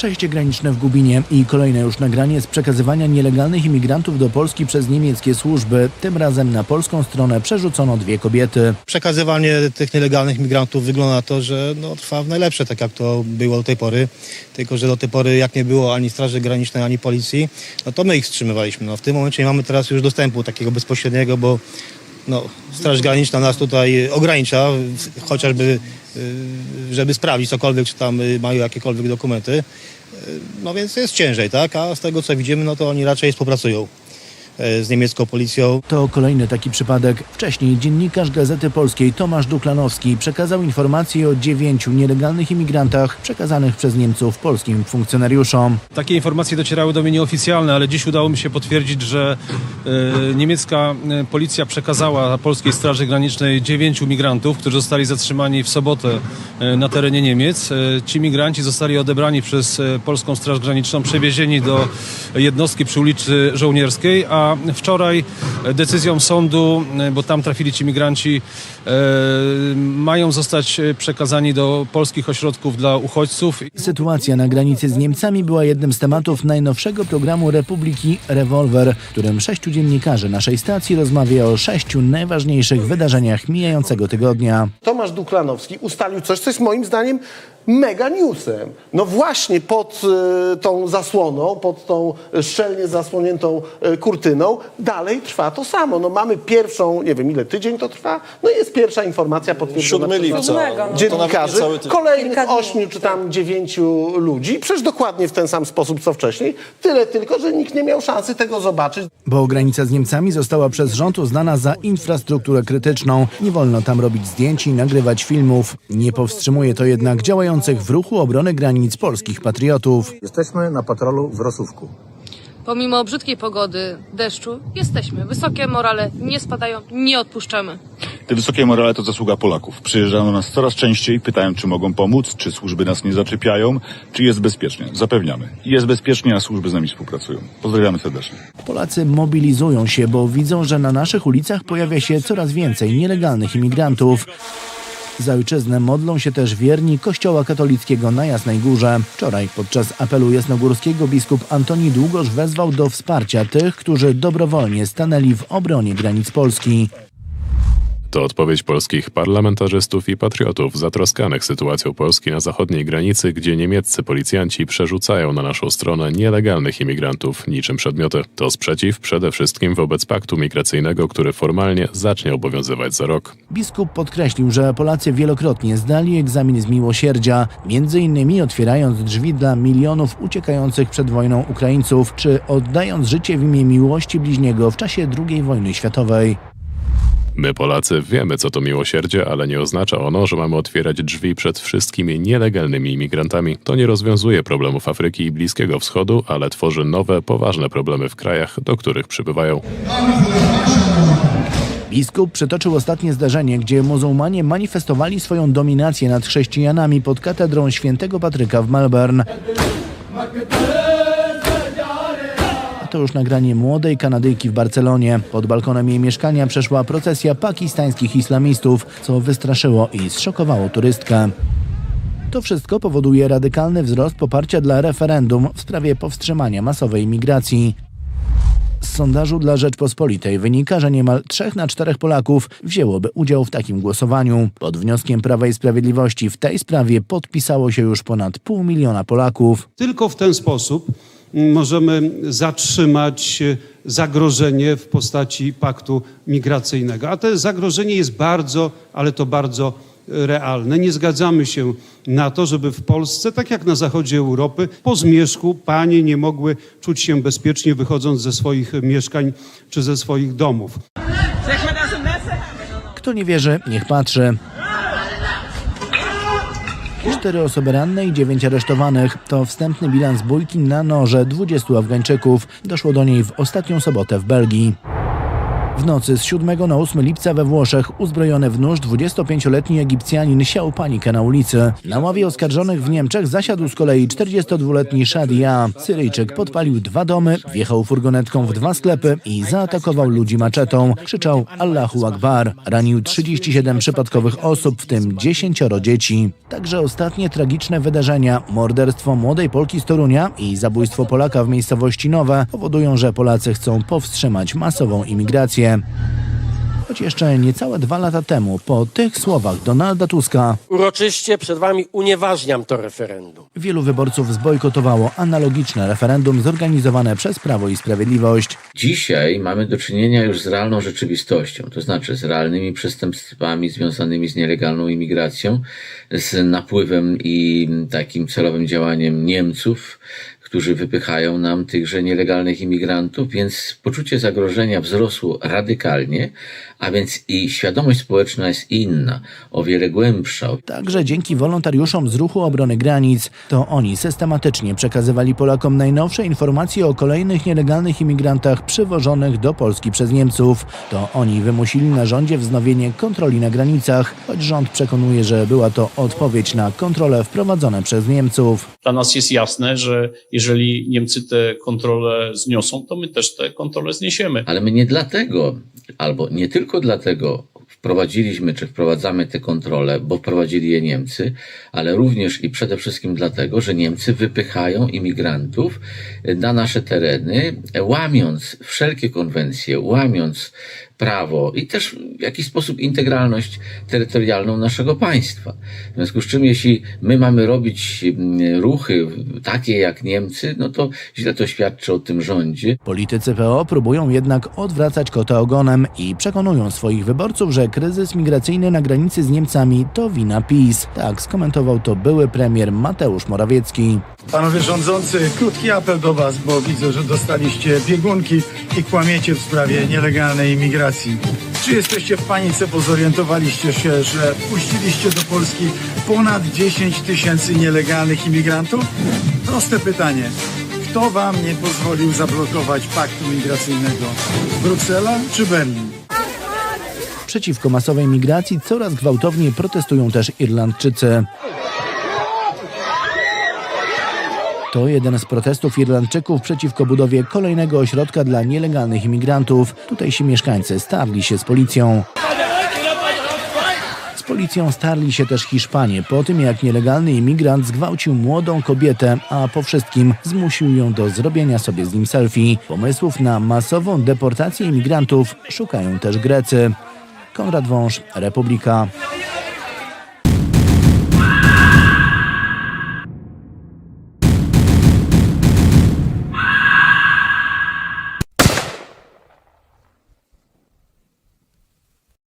Przejście graniczne w Gubinie i kolejne już nagranie z przekazywania nielegalnych imigrantów do Polski przez niemieckie służby. Tym razem na polską stronę przerzucono dwie kobiety. Przekazywanie tych nielegalnych migrantów wygląda na to, że no, trwa w najlepsze, tak jak to było do tej pory. Tylko, że do tej pory jak nie było ani Straży Granicznej, ani policji, no to my ich wstrzymywaliśmy. No, w tym momencie nie mamy teraz już dostępu takiego bezpośredniego, bo no, Straż Graniczna nas tutaj ogranicza, chociażby y, żeby sprawdzić cokolwiek, czy tam y, mają jakiekolwiek dokumenty. Y, No więc jest ciężej, tak? A z tego co widzimy, no to oni raczej współpracują z niemiecką policją. To kolejny taki przypadek. Wcześniej dziennikarz Gazety Polskiej Tomasz Duklanowski przekazał informacje o dziewięciu nielegalnych imigrantach przekazanych przez Niemców polskim funkcjonariuszom. Takie informacje docierały do mnie nieoficjalne, ale dziś udało mi się potwierdzić, że e, niemiecka e, policja przekazała polskiej Straży Granicznej dziewięciu migrantów, którzy zostali zatrzymani w sobotę e, na terenie Niemiec. E, ci migranci zostali odebrani przez e, polską Straż Graniczną, przewiezieni do jednostki przy ulicy Żołnierskiej, a wczoraj decyzją sądu, bo tam trafili ci migranci, e, mają zostać e, przekazani do polskich ośrodków dla uchodźców. Sytuacja na granicy z Niemcami była jednym z tematów najnowszego programu Republiki Revolver, w którym sześciu dziennikarzy naszej stacji rozmawia o sześciu najważniejszych wydarzeniach mijającego tygodnia. Tomasz Duklanowski ustalił coś, co jest moim zdaniem mega newsem. No właśnie pod e, tą zasłoną, pod tą szczelnie zasłoniętą e, kurtyną dalej trwa to samo. No mamy pierwszą, nie wiem ile tydzień to trwa, no i jest pierwsza informacja potwierdzona 7 przez lipca. Dziennikarzy, kolejnych Kilka dni. ośmiu czy tam dziewięciu ludzi, przecież dokładnie w ten sam sposób co wcześniej, tyle tylko, że nikt nie miał szansy tego zobaczyć. Bo granica z Niemcami została przez rząd uznana za infrastrukturę krytyczną. Nie wolno tam robić zdjęć i nagrywać filmów. Nie powstrzymuje to jednak działających w ruchu obrony granic polskich patriotów. Jesteśmy na patrolu w Rosówku. Pomimo brzydkiej pogody, deszczu, jesteśmy. Wysokie morale nie spadają, nie odpuszczamy. Te wysokie morale to zasługa Polaków. Przyjeżdżają do nas coraz częściej, pytają, czy mogą pomóc, czy służby nas nie zaczepiają, czy jest bezpiecznie. Zapewniamy. Jest bezpiecznie, a służby z nami współpracują. Pozdrawiamy serdecznie. Polacy mobilizują się, bo widzą, że na naszych ulicach pojawia się coraz więcej nielegalnych imigrantów. Za ojczyznę modlą się też wierni Kościoła katolickiego na Jasnej Górze. Wczoraj podczas apelu jasnogórskiego biskup Antoni Długosz wezwał do wsparcia tych, którzy dobrowolnie stanęli w obronie granic Polski. To odpowiedź polskich parlamentarzystów i patriotów zatroskanych sytuacją Polski na zachodniej granicy, gdzie niemieccy policjanci przerzucają na naszą stronę nielegalnych imigrantów niczym przedmioty. To sprzeciw przede wszystkim wobec paktu migracyjnego, który formalnie zacznie obowiązywać za rok. Biskup podkreślił, że Polacy wielokrotnie zdali egzamin z miłosierdzia, między innymi otwierając drzwi dla milionów uciekających przed wojną Ukraińców, czy oddając życie w imię miłości bliźniego w czasie II wojny światowej. My, Polacy, wiemy, co to miłosierdzie, ale nie oznacza ono, że mamy otwierać drzwi przed wszystkimi nielegalnymi imigrantami. To nie rozwiązuje problemów Afryki i Bliskiego Wschodu, ale tworzy nowe, poważne problemy w krajach, do których przybywają. Biskup przytoczył ostatnie zdarzenie, gdzie muzułmanie manifestowali swoją dominację nad chrześcijanami pod katedrą świętego Patryka w Melbourne. To już nagranie młodej Kanadyjki w Barcelonie. Pod balkonem jej mieszkania przeszła procesja pakistańskich islamistów, co wystraszyło i zszokowało turystkę. To wszystko powoduje radykalny wzrost poparcia dla referendum w sprawie powstrzymania masowej migracji. Z sondażu dla Rzeczpospolitej wynika, że niemal 3 na 4 Polaków wzięłoby udział w takim głosowaniu. Pod wnioskiem Prawa i Sprawiedliwości w tej sprawie podpisało się już ponad pół miliona Polaków. Tylko w ten sposób możemy zatrzymać e, zagrożenie w postaci paktu migracyjnego. A to zagrożenie jest bardzo, ale to bardzo e, realne. Nie zgadzamy się na to, żeby w Polsce, tak jak na zachodzie Europy, po zmierzchu panie nie mogły czuć się bezpiecznie wychodząc ze swoich mieszkań czy ze swoich domów. Kto nie wierzy, niech patrzy. Cztery osoby ranne i dziewięć aresztowanych. To wstępny bilans bójki na noże 20 Afgańczyków. Doszło do niej w ostatnią sobotę w Belgii. W nocy z 7 na 8 lipca we Włoszech uzbrojony w nóż 25-letni Egipcjanin siał panikę na ulicy. Na ławie oskarżonych w Niemczech zasiadł z kolei 42-letni Shadia. Syryjczyk podpalił dwa domy, wjechał furgonetką w dwa sklepy i zaatakował ludzi maczetą. Krzyczał Allahu Akbar. Ranił 37 przypadkowych osób, w tym 10 dzieci. Także ostatnie tragiczne wydarzenia, morderstwo młodej Polki z Torunia i zabójstwo Polaka w miejscowości Nowe powodują, że Polacy chcą powstrzymać masową imigrację. Choć jeszcze niecałe dwa lata temu, po tych słowach Donalda Tuska, Uroczyście przed wami unieważniam to referendum. wielu wyborców zbojkotowało analogiczne referendum zorganizowane przez Prawo i Sprawiedliwość. Dzisiaj mamy do czynienia już z realną rzeczywistością, to znaczy z realnymi przestępstwami związanymi z nielegalną imigracją, z napływem i takim celowym działaniem Niemców, którzy wypychają nam tychże nielegalnych imigrantów, więc poczucie zagrożenia wzrosło radykalnie, a więc i świadomość społeczna jest inna, o wiele głębsza, Także dzięki wolontariuszom z ruchu obrony granic, to oni systematycznie przekazywali Polakom najnowsze informacje o kolejnych nielegalnych imigrantach przywożonych do Polski przez Niemców. To oni wymusili na rządzie wznowienie kontroli na granicach, choć rząd przekonuje, że była to odpowiedź na kontrole wprowadzone przez Niemców. Dla nas jest jasne, że jeżeli Niemcy te kontrole zniosą, to my też te kontrole zniesiemy. Ale my nie dlatego, albo nie tylko dlatego wprowadziliśmy czy wprowadzamy te kontrole, bo wprowadzili je Niemcy, ale również i przede wszystkim dlatego, że Niemcy wypychają imigrantów na nasze tereny, łamiąc wszelkie konwencje, łamiąc prawo i też w jakiś sposób integralność terytorialną naszego państwa. W związku z czym, jeśli my mamy robić mm, ruchy takie jak Niemcy, no to źle to świadczy o tym rządzie. Politycy PO próbują jednak odwracać kota ogonem i przekonują swoich wyborców, że kryzys migracyjny na granicy z Niemcami to wina PiS. Tak skomentował to były premier Mateusz Morawiecki. Panowie rządzący, krótki apel do Was, bo widzę, że dostaliście biegunki i kłamiecie w sprawie nielegalnej imigracji. Czy jesteście w panice, bo zorientowaliście się, że wpuściliście do Polski ponad 10 tysięcy nielegalnych imigrantów? Proste pytanie. Kto Wam nie pozwolił zablokować paktu migracyjnego? Bruksela czy Berlin? Przeciwko masowej migracji coraz gwałtowniej protestują też Irlandczycy. To jeden z protestów Irlandczyków przeciwko budowie kolejnego ośrodka dla nielegalnych imigrantów. Tutejsi mieszkańcy starli się z policją. Z policją starli się też Hiszpanie po tym, jak nielegalny imigrant zgwałcił młodą kobietę, a po wszystkim zmusił ją do zrobienia sobie z nim selfie. Pomysłów na masową deportację imigrantów szukają też Grecy. Konrad Wąż, Republika.